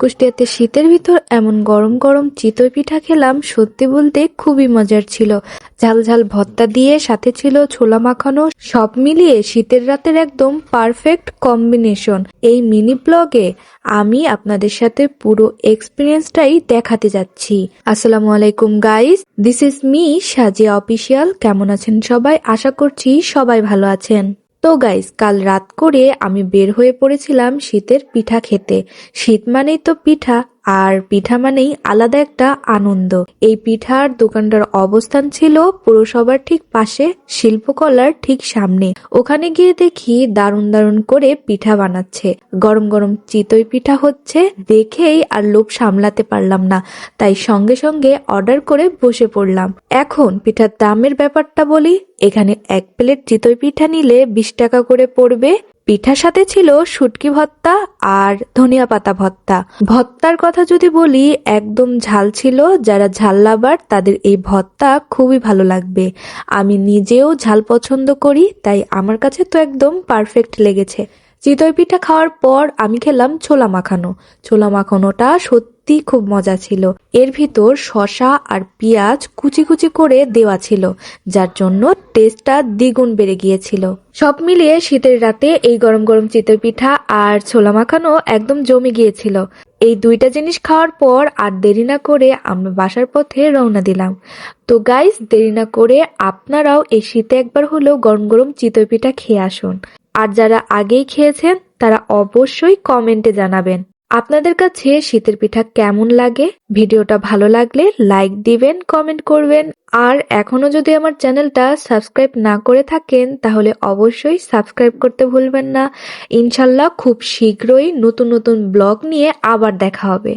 কুষ্টিয়াতে শীতের ভিতর এমন গরম গরম চিতই পিঠা খেলাম, সত্যি বলতে খুবই মজার ছিল। ঝাল ঝাল ভত্তা দিয়ে সাথে ছিল ছোলা মাখানো, সব মিলিয়ে শীতের রাতের একদম পারফেক্ট কম্বিনেশন। এই মিনি ব্লগে আমি আপনাদের সাথে পুরো এক্সপিরিয়েন্সটাই দেখাতে যাচ্ছি। আসসালামু আলাইকুম, guys. This is me Sajiya official কেমন আছেন সবাই? আশা করছি সবাই ভালো আছেন। তো গাইজ কাল রাত করে আমি বের হয়ে পড়েছিলাম শীতের পিঠা খেতে। শীত মানেই তো পিঠা। আর পিঠা মানেই আলাদা একটা আনন্দ। এই পিঠার দোকানটার অবস্থান ছিল পুরসভার ঠিক পাশে, শিল্পকলার ঠিক সামনে। ওখানে গিয়ে দেখি দারুণ দারুণ করে পিঠা বানাচ্ছে। গরম গরম চিতই পিঠা হচ্ছে, দেখেই আর লোভ সামলাতে পারলাম না। তাই সঙ্গে সঙ্গে অর্ডার করে বসে পড়লাম। এখন পিঠার দামের ব্যাপারটা বলি, এখানে এক প্লেট চিতই পিঠা নিলে বিশ টাকা করে পড়বে। পিঠার সাথে ছিল শুটকি ভত্তা আর ধনিয়া পাতা ভত্তা। ভত্তার কথা যদি বলি, একদম ঝাল ছিল। যারা ঝাল লাবার তাদের এই ভত্তা খুবই ভালো লাগবে। আমি নিজেও ঝাল পছন্দ করি, তাই আমার কাছে তো একদম পারফেক্ট লেগেছে। চিতই পিঠা খাওয়ার পর আমি খেলাম ছোলা মাখানো। ছোলা মাখানোটা সত্যি খুব মজা ছিল। এর ভিতর শসা আর পেঁয়াজ কুচি কুচি করে দেওয়া ছিল, যার জন্য টেস্টটা দ্বিগুণ বেড়ে গিয়েছিল। সব মিলিয়ে শীতের রাতে এই গরম গরম চিতই পিঠা আর ছোলা মাখানো একদম জমে গিয়েছিল। এই দুইটা জিনিস খাওয়ার পর আর দেরি না করে আমরা বাসার পথে রওনা দিলাম। তো গাইস দেরি না করে আপনারাও এই শীতে একবার হলেও গরম গরম চিতই পিঠা খেয়ে আসুন। আর যারা আগেই খেয়েছেন, তারা অবশ্যই কমেন্টে জানাবেন। আপনাদের কাছে শীতের পিঠা কেমন লাগে? ভিডিওটা ভালো লাগলে লাইক দিবেন, কমেন্ট করবেন। আর এখনও যদি আমার চ্যানেলটা সাবস্ক্রাইব না করে থাকেন, তাহলে অবশ্যই সাবস্ক্রাইব করতে ভুলবেন না। ইনশাল্লাহ খুব শীঘ্রই নতুন নতুন ব্লগ নিয়ে আবার দেখা হবে।